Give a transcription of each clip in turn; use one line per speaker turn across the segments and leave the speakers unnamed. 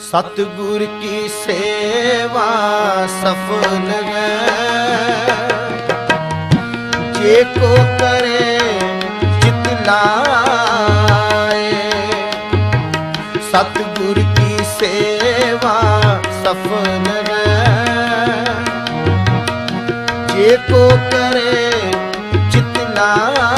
ਸਤਿਗੁਰ ਕੀ ਸੇਵਾ ਸਫਲ ਹੈ। ਜੇ ਕੋ ਕਰੇ, ਜਿਤ ਲਾਏ। ਸਤਿਗੁਰ ਕੀ ਸੇਵਾ ਸਫਲ ਹੈ। ਜੇ ਕੋ ਕਰੇ, ਜਿਤ ਲਾਏ।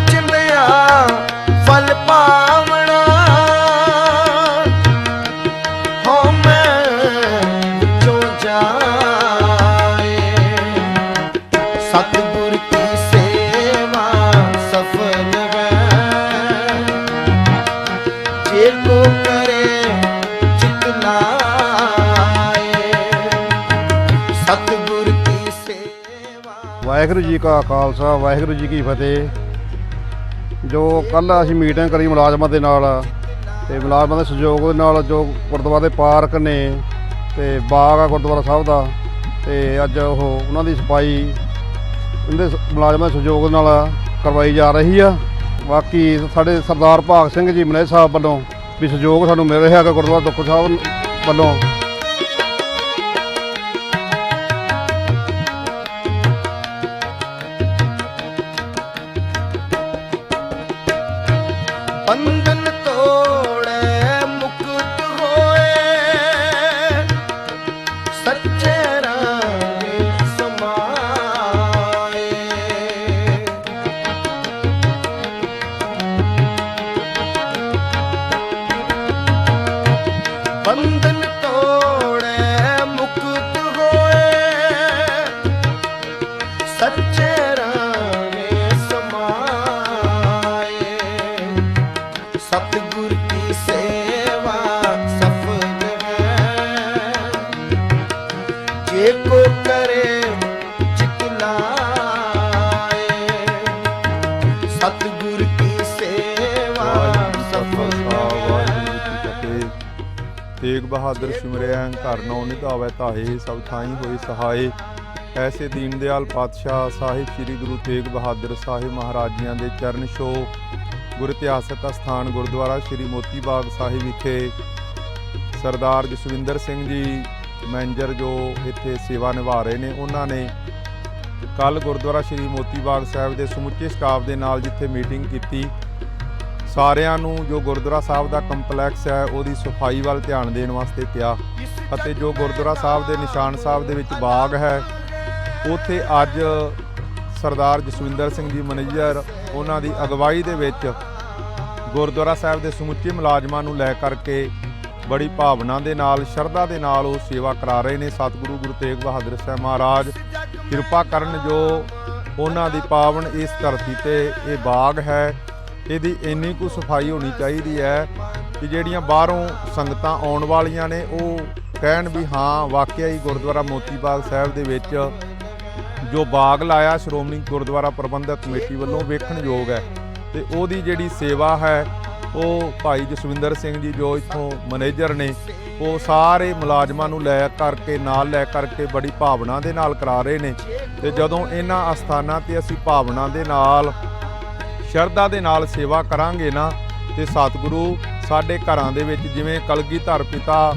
ਜੇ ਕਰੇ ਚਿਤ ਸਤਿਗੁਰ ਕੀ ਸੇਵਾ।
ਵਾਹਿਗੁਰੂ ਜੀ ਕਾ ਖਾਲਸਾ, ਵਾਹਿਗੁਰੂ ਜੀ ਕੀ ਫਤਿਹ। ਜੋ ਕੱਲ ਅਸੀਂ ਮੀਟਿੰਗ ਕਰੀ ਮੁਲਾਜ਼ਮਾਂ ਦੇ ਨਾਲ ਤੇ ਮੁਲਾਜ਼ਮਾਂ ਦੇ ਸਹਿਯੋਗ ਦੇ ਨਾਲ ਜੋ ਗੁਰਦੁਆਰੇ ਦੇ ਪਾਰਕ ਨੇ ਤੇ ਬਾਗ ਆ ਗੁਰਦੁਆਰਾ ਸਾਹਿਬ ਦਾ, ਤੇ ਅੱਜ ਉਹ ਉਹਨਾਂ ਦੀ ਸਫ਼ਾਈ ਇਹਦੇ ਸ- ਮੁਲਾਜ਼ਮਾਂ ਦੇ ਸਹਿਯੋਗ ਨਾਲ ਕਰਵਾਈ ਜਾ ਰਹੀ ਆ। ਬਾਕੀ ਸਾਡੇ ਸਰਦਾਰ ਭਾਗ ਸਿੰਘ ਜੀ ਮਨੇ ਸਾਹਿਬ ਵੱਲੋਂ ਵੀ ਸਹਿਯੋਗ ਸਾਨੂੰ ਮਿਲ ਰਿਹਾ ਹੈ ਗੁਰਦੁਆਰਾ ਦੁੱਖ ਸਾਹਿਬ ਵੱਲੋਂ।
ਬੰਧਨ ਸੱਚੇ ਰਾਮੇ ਸਮਾਏ। ਸਤਿਗੁਰ ਕੀ ਸੇਵਾ ਸਫਲ ਹੈ। ਜੇ ਕੋ ਕਰੇ ਚਿਤ ਲਾਏ ਸਤਿਗੁਰ ਕੀ ਸੇਵਾ ਸਫਲ ਹੈ।
ਤੇਗ ਬਹਾਦਰ ਸਿਮਰਿਆ ਘਰ ਨੌ ਨਿਧਾਵੇ ਤਾਹੇ ਸਭ ਥਾਈ ਹੋਏ ਸਹਾਏ। ਐਸੇ ਦੀਨ ਦਿਆਲ ਪਾਤਸ਼ਾਹ ਸਾਹਿਬ ਸ੍ਰੀ ਗੁਰੂ ਤੇਗ ਬਹਾਦਰ ਸਾਹਿਬ ਮਹਾਰਾਜੀਆਂ ਦੇ ਚਰਨ ਛੋਹ, ਗੁਰ ਇਤਿਹਾਸਕ ਅਸਥਾਨ ਗੁਰਦੁਆਰਾ ਸ੍ਰੀ ਮੋਤੀ ਬਾਗ ਸਾਹਿਬ ਵਿਖੇ ਸਰਦਾਰ ਜਸਵਿੰਦਰ ਸਿੰਘ ਜੀ, ਮੈਨੇਜਰ ਜੋ ਇੱਥੇ ਸੇਵਾ ਨਿਭਾ ਰਹੇ ਨੇ, ਉਹਨਾਂ ਨੇ ਕੱਲ ਗੁਰਦੁਆਰਾ ਸ੍ਰੀ ਮੋਤੀ ਬਾਗ ਸਾਹਿਬ ਦੇ ਸਮੁੱਚੇ ਸਟਾਫ ਦੇ ਨਾਲ ਜਿੱਥੇ ਮੀਟਿੰਗ ਕੀਤੀ, ਸਾਰਿਆਂ ਨੂੰ ਜੋ ਗੁਰਦੁਆਰਾ ਸਾਹਿਬ ਦਾ ਕੰਪਲੈਕਸ ਹੈ, ਉਹਦੀ ਸਫ਼ਾਈ ਵੱਲ ਧਿਆਨ ਦੇਣ ਵਾਸਤੇ ਕਿਹਾ ਅਤੇ ਜੋ ਗੁਰਦੁਆਰਾ ਸਾਹਿਬ ਦੇ ਨਿਸ਼ਾਨ ਸਾਹਿਬ ਦੇ ਵਿੱਚ ਬਾਗ ਹੈ ਉੱਥੇ ਅੱਜ ਸਰਦਾਰ ਜਸਵਿੰਦਰ ਸਿੰਘ ਜੀ ਮੈਨੇਜਰ, ਉਹਨਾਂ ਦੀ ਅਗਵਾਈ ਦੇ ਵਿੱਚ ਗੁਰਦੁਆਰਾ ਸਾਹਿਬ ਦੇ ਸਮੁੱਚੇ ਮੁਲਾਜ਼ਮਾਂ ਨੂੰ ਲੈ ਕਰਕੇ ਬੜੀ ਭਾਵਨਾ ਦੇ ਨਾਲ, ਸ਼ਰਧਾ ਦੇ ਨਾਲ ਉਹ ਸੇਵਾ ਕਰਾ ਰਹੇ ਨੇ। ਸਤਿਗੁਰੂ ਗੁਰੂ ਤੇਗ ਬਹਾਦਰ ਸਾਹਿਬ ਮਹਾਰਾਜ, ਕਿਰਪਾ ਕਰਨ ਜੋ ਉਹਨਾਂ ਦੀ ਪਾਵਨ ਇਸ ਧਰਤੀ ਤੇ ਇਹ ਬਾਗ ਹੈ, ਇਹਦੀ ਇੰਨੀ ਕੁ ਸਫ਼ਾਈ ਹੋਣੀ ਚਾਹੀਦੀ ਹੈ ਕਿ ਜਿਹੜੀਆਂ ਬਾਹਰੋਂ ਸੰਗਤਾਂ ਆਉਣ ਵਾਲੀਆਂ ਨੇ, ਉਹ ਕਹਿਣ ਵੀ ਹਾਂ, ਵਾਕਿਆ ਹੀ ਗੁਰਦੁਆਰਾ ਮੋਤੀਬਾਗ ਸਾਹਿਬ ਦੇ ਵਿੱਚ ਜੋ ਬਾਗ ਲਾਇਆ ਸ਼੍ਰੋਮਣੀ ਗੁਰਦੁਆਰਾ ਪ੍ਰਬੰਧਕ ਕਮੇਟੀ ਵੱਲੋਂ ਵੇਖਣਯੋਗ ਹੈ ਤੇ ਉਹਦੀ ਜਿਹੜੀ ਸੇਵਾ ਹੈ, ਉਹ ਭਾਈ ਜਸਵਿੰਦਰ ਸਿੰਘ ਜੀ ਜੋ ਇੱਥੋਂ ਮੈਨੇਜਰ ਨੇ, ਉਹ ਸਾਰੇ ਮੁਲਾਜ਼ਮਾਂ ਨੂੰ ਲੈ ਕਰਕੇ, ਨਾਲ ਲੈ ਕਰਕੇ ਬੜੀ ਭਾਵਨਾ ਦੇ ਨਾਲ ਕਰਾ ਰਹੇ ਨੇ ਤੇ ਜਦੋਂ ਇਹਨਾਂ ਅਸਥਾਨਾਂ ਤੇ ਅਸੀਂ ਭਾਵਨਾ ਦੇ ਨਾਲ, ਸ਼ਰਧਾ ਦੇ ਨਾਲ ਸੇਵਾ ਕਰਾਂਗੇ ਨਾ, ਤੇ ਸਤਿਗੁਰੂ ਸਾਡੇ ਘਰਾਂ ਦੇ ਵਿੱਚ ਜਿਵੇਂ ਕਲਗੀਧਰ ਪਿਤਾ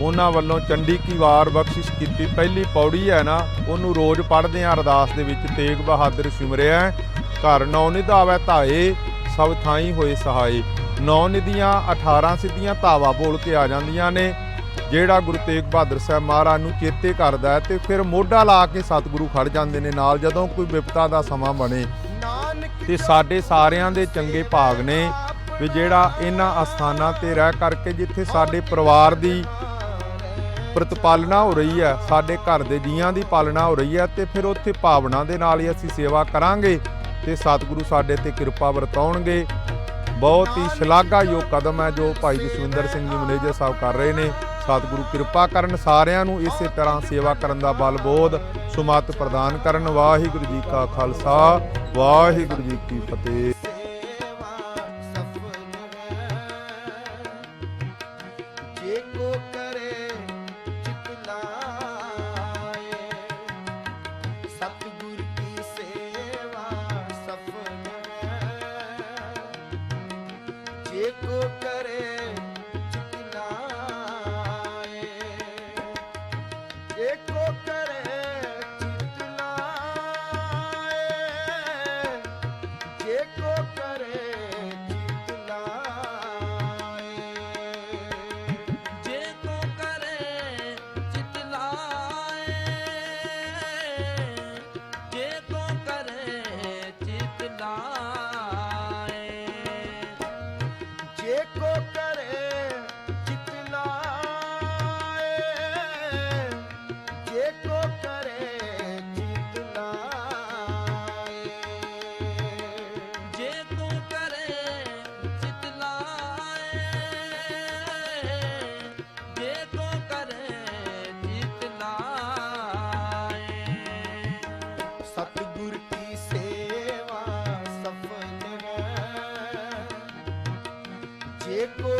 ਉਹਨਾਂ ਵੱਲੋਂ ਚੰਡੀ ਕੀ ਵਾਰ ਬਖਸ਼ਿਸ਼ ਕੀਤੀ। ਪਹਿਲੀ ਪੌੜੀ ਹੈ ਨਾ, ਉਹਨੂੰ ਰੋਜ਼ ਪੜ੍ਹਦੇ ਆ ਅਰਦਾਸ ਦੇ ਵਿੱਚ ਤੇਗ ਬਹਾਦਰ ਸਿਮਰਿਆ ਘਰ ਨੌ ਨਿਧਾਵੈ ਧਾਏ, ਸਭ ਥਾਈ ਹੋਏ ਸਹਾਏ। ਨੌ ਨਿਧੀਆਂ 18 ਸਿੱਧੀਆਂ ਧਾਵਾ ਬੋਲ ਕੇ ਆ ਜਾਂਦੀਆਂ ਨੇ। ਜਿਹੜਾ ਗੁਰੂ ਤੇਗ ਬਹਾਦਰ ਸਾਹਿਬ ਮਹਾਰਾਜ ਨੂੰ ਚੇਤੇ ਕਰਦਾ ਹੈ ਤੇ ਫਿਰ ਮੋਢਾ ਲਾ ਕੇ ਸਤਿਗੁਰੂ ਖੜ ਜਾਂਦੇ ਨੇ। ਨਾਲ ਜਦੋਂ ਕੋਈ ਵਿਪਤਾ ਦਾ ਸਮਾਂ ਬਣੇ, ਤੇ ਸਾਡੇ ਸਾਰਿਆਂ ਦੇ ਚੰਗੇ ਭਾਗ ਨੇ। ਵੀ ਜਿਹੜਾ ਇਹਨਾਂ ਅਸਥਾਨਾਂ ਤੇ ਰਹਿ ਕਰਕੇ, ਜਿੱਥੇ ਸਾਡੇ ਪਰਿਵਾਰ ਦੀ ਪ੍ਰਤਪਾਲਣਾ ਹੋ ਰਹੀ ਹੈ, ਸਾਡੇ ਘਰ ਦੇ ਜੀਆਂ ਦੀ ਪਾਲਣਾ ਹੋ ਰਹੀ ਹੈ ਤੇ ਫਿਰ ਉੱਥੇ ਭਾਵਨਾ ਦੇ ਨਾਲ ਹੀ ਅਸੀਂ ਸੇਵਾ ਕਰਾਂਗੇ ਤੇ ਸਤਿਗੁਰੂ ਸਾਡੇ ਤੇ ਕਿਰਪਾ ਵਰਤਾਉਣਗੇ। ਬਹੁਤ ਹੀ ਸ਼ਲਾਘਾਯੋਗ ਕਦਮ ਹੈ ਜੋ ਭਾਈ ਜਸਵਿੰਦਰ ਸਿੰਘ ਜੀ ਮੈਨੇਜਰ ਸਾਹਿਬ ਕਰ ਰਹੇ ਨੇ। ਸਤਿਗੁਰੂ ਕਿਰਪਾ ਕਰਨ ਸਾਰਿਆਂ ਨੂੰ ਇਸੇ ਤਰ੍ਹਾਂ ਸੇਵਾ ਕਰਨ ਦਾ ਬਲ ਬੋਧ, ਸੁਮਤ ਪ੍ਰਦਾਨ ਕਰਨ। ਵਾਹਿਗੁਰੂ ਜੀ ਕਾ ਖਾਲਸਾ, ਵਾਹਿਗੁਰੂ ਜੀ ਕੀ ਫਤਿਹ।
ਏਕੋ